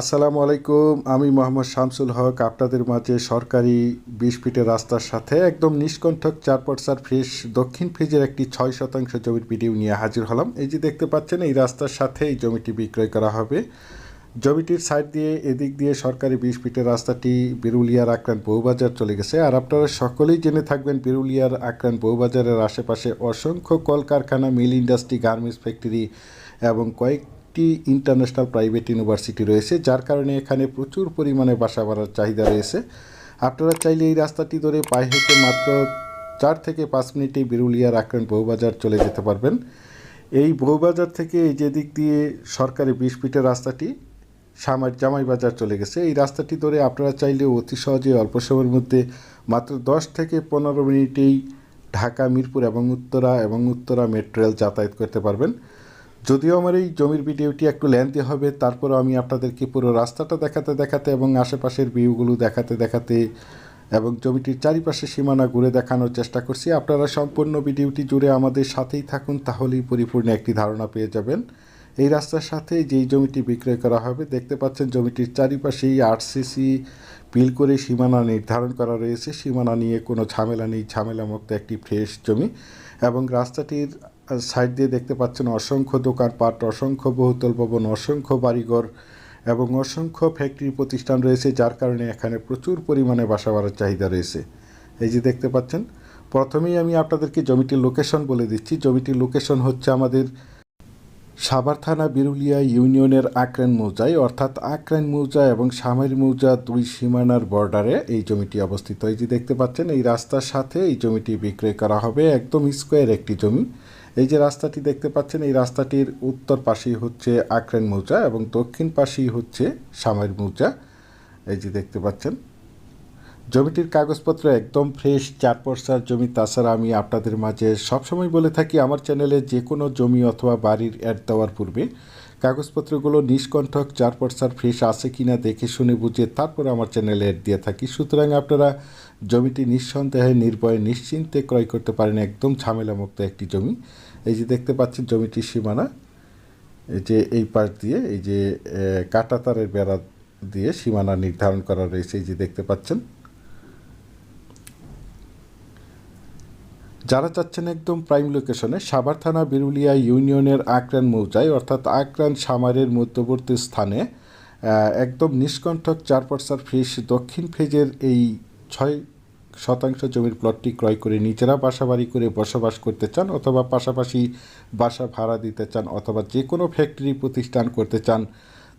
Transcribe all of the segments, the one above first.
আসসালামু আলাইকুম, আমি মোহাম্মদ শামসুল হক, আপনাদের মাঝে সরকারি বিশ ফিটের রাস্তার সাথে একদম নিষ্কণ্ঠক চার পর্সার ফ্রেশ দক্ষিণ ফ্রিজের একটি ছয় শতাংশ জমির ভিডিও নিয়ে হাজির হলাম। এই যে দেখতে পাচ্ছেন, এই রাস্তার সাথে এই জমিটি বিক্রয় করা হবে। জমিটির সাইড দিয়ে, এদিক দিয়ে সরকারি বিশ ফিটের রাস্তাটি বিরুলিয়ার আক্রান্ত বউবাজার চলে গেছে। আর আপনারা সকলেই জেনে থাকবেন, বিরুলিয়ার আক্রান্ত বউবাজারের আশেপাশে অসংখ্য কলকারখানা, মিল ইন্ডাস্ট্রি, গার্মেন্টস ফ্যাক্টরি এবং কয়েকটি ইন্টারন্যাশনাল প্রাইভেট ইউনিভার্সিটি রয়েছে, যার কারণে এখানে প্রচুর পরিমাণে বাসা বাড়ার চাহিদা রয়েছে। আপনারা চাইলে এই রাস্তাটি ধরে পায়ে হেঁটে মাত্র চার থেকে পাঁচ মিনিটেই বিরুলিয়ার আক্রান্ত বউবাজার চলে যেতে পারবেন। এই বউবাজার থেকে এই যে দিক দিয়ে সরকারি বিশ ফিটের রাস্তাটি, সামার জামাই বাজার চলে গেছে। এই রাস্তাটি ধরে আপনারা চাইলে অতি সহজে অল্প সময়ের মধ্যে মাত্র দশ থেকে পনেরো মিনিটেই ঢাকা, মিরপুর এবং উত্তরা এবং উত্তরা মেট্রো রেল যাতায়াত করতে পারবেন। যদিও আমার এই জমির ভিডিওটি একটু লেন্থি হবে, তারপরেও আমি আপনাদেরকে পুরো রাস্তাটা দেখাতে দেখাতে এবং আশেপাশের ভিউগুলো দেখাতে দেখাতে এবং জমিটির চারিপাশে সীমানা ঘুরে দেখানোর চেষ্টা করছি। আপনারা সম্পূর্ণ ভিডিওটি জুড়ে আমাদের সাথেই থাকুন, তাহলেই পরিপূর্ণ একটি ধারণা পেয়ে যাবেন। এই রাস্তার সাথে যেই জমিটি বিক্রয় করা হবে, দেখতে পাচ্ছেন জমিটির চারিপাশেই আরসিসি পিল করে সীমানা নির্ধারণ করা রয়েছে। সীমানা নিয়ে কোনো ঝামেলা নেই, ঝামেলামুক্ত একটি ফ্রেশ জমি এবং রাস্তাটির সাইড দিয়ে দেখতে পাচ্ছেন অসংখ্য দোকানপাট, অসংখ্য বহুতল ভবন, অসংখ্য বাড়িঘর এবং অসংখ্য ফ্যাক্টরি প্রতিষ্ঠান রয়েছে, যার কারণে এখানে প্রচুর পরিমাণে বাসা বাড়ার চাহিদা রয়েছে। এই যে দেখতে পাচ্ছেন, প্রথমেই আমি আপনাদেরকে জমিটির লোকেশন বলে দিচ্ছি। জমিটির লোকেশন হচ্ছে আমাদের সাভার থানা বিরুলিয়া ইউনিয়নের আক্রেন মৌজায়, অর্থাৎ আক্রেন মৌজা এবং সামের মৌজা দুই সীমানার বর্ডারে এই জমিটি অবস্থিত। এই যে দেখতে পাচ্ছেন, এই রাস্তার সাথে এই জমিটি বিক্রয় করা হবে, একদম স্কোয়ার একটি জমি। এই যে রাস্তাটি দেখতে পাচ্ছেন, এই রাস্তাটির উত্তর পাশেই হচ্ছে আক্রেন মৌজা এবং দক্ষিণ পাশেই হচ্ছে সামের মৌজা। এই যে দেখতে পাচ্ছেন, জমিটির কাগজপত্র একদম ফ্রেশ চার পর্সার জমি। তাছাড়া আমি আপনাদের মাঝে সবসময় বলে থাকি, আমার চ্যানেলে যে কোনো জমি অথবা বাড়ির অ্যাড দেওয়ার পূর্বে কাগজপত্রগুলো নিষ্কণ্ঠক চার পর্সার ফ্রেশ আছে কিনা দেখে শুনে বুঝে তারপর আমার চ্যানেলে অ্যাড দিয়ে থাকি। সুতরাং আপনারা জমিটি নিঃসন্দেহে, নির্ভয়ে, নিশ্চিন্তে ক্রয় করতে পারেন। একদম ঝামেলামুক্ত একটি জমি। এই যে দেখতে পাচ্ছেন জমিটির সীমানা, এই যে এই পাশ দিয়ে, এই যে কাটাতারের বেড়া দিয়ে সীমানা নির্ধারণ করা রয়েছে। এই যে দেখতে পাচ্ছেন যারা চাচ্ছেন একদম প্রাইম লোকেশনে সাভার থানা বিরুলিয়া ইউনিয়নের আক্রান মৌজায়, অর্থাৎ আক্রান সামারের মধ্যবর্তী স্থানে একদম নিষ্কণ্ঠক চার পার্সার ফ্রিজ, দক্ষিণ ফেজের এই ছয় শতাংশ জমির প্লটটি ক্রয় করে নিজেরা বাসা বাড়ি করে বসবাস করতে চান অথবা পাশাপাশি বাসা ভাড়া দিতে চান অথবা যে কোনো ফ্যাক্টরি প্রতিষ্ঠান করতে চান,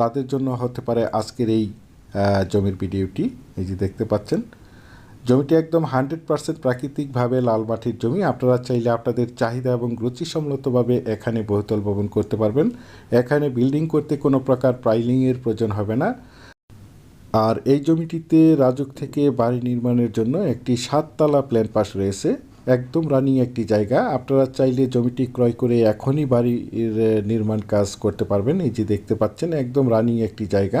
তাদের জন্য হতে পারে আজকের এই জমির ভিডিওটি এই যে দেখতে পাচ্ছেন জমিটি একদম হান্ড্রেড পার্সেন্ট প্রাকৃতিকভাবে লাল মাটির জমি। আপনারা চাইলে আপনাদের চাহিদা এবং রুচিসম্মতভাবে এখানে বহুতল ভবন করতে পারবেন। এখানে বিল্ডিং করতে কোনো প্রকার প্রাইলিংয়ের প্রয়োজন হবে না। আর এই জমিটিতে রাজুক থেকে বাড়ি নির্মাণের জন্য একটি সাততলা প্ল্যান পাস রয়েছে। একদম রানিং একটি জায়গা। আপনারা চাইলে জমিটি ক্রয় করে এখনই বাড়ির নির্মাণ কাজ করতে পারবেন। এই যে দেখতে পাচ্ছেন, একদম রানিং একটি জায়গা।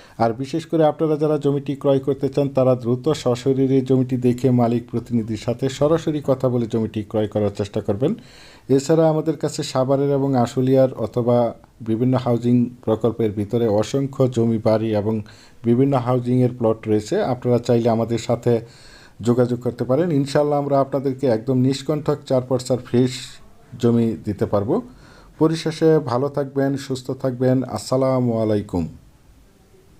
আর বিশেষ করে আপনারা যারা জমিটি ক্রয় করতে চান, তারা দ্রুত সশরীরে জমিটি দেখে মালিক প্রতিনিধির সাথে সরাসরি কথা বলে জমিটি ক্রয় করার চেষ্টা করবেন। এছাড়া আমাদের কাছে সাভারের এবং আশুলিয়ার অথবা বিভিন্ন হাউজিং প্রকল্পের ভিতরে অসংখ্য জমি বাড়ি এবং বিভিন্ন হাউজিংয়ের প্লট রয়েছে। আপনারা চাইলে আমাদের সাথে যোগাযোগ করতে পারেন। ইনশাল্লাহ আমরা আপনাদেরকে একদম নিষ্কণ্ঠক চার পর্সার ফ্রেশ জমি দিতে পারব। পরিশেষে ভালো থাকবেন, সুস্থ থাকবেন। আসসালামু আলাইকুম।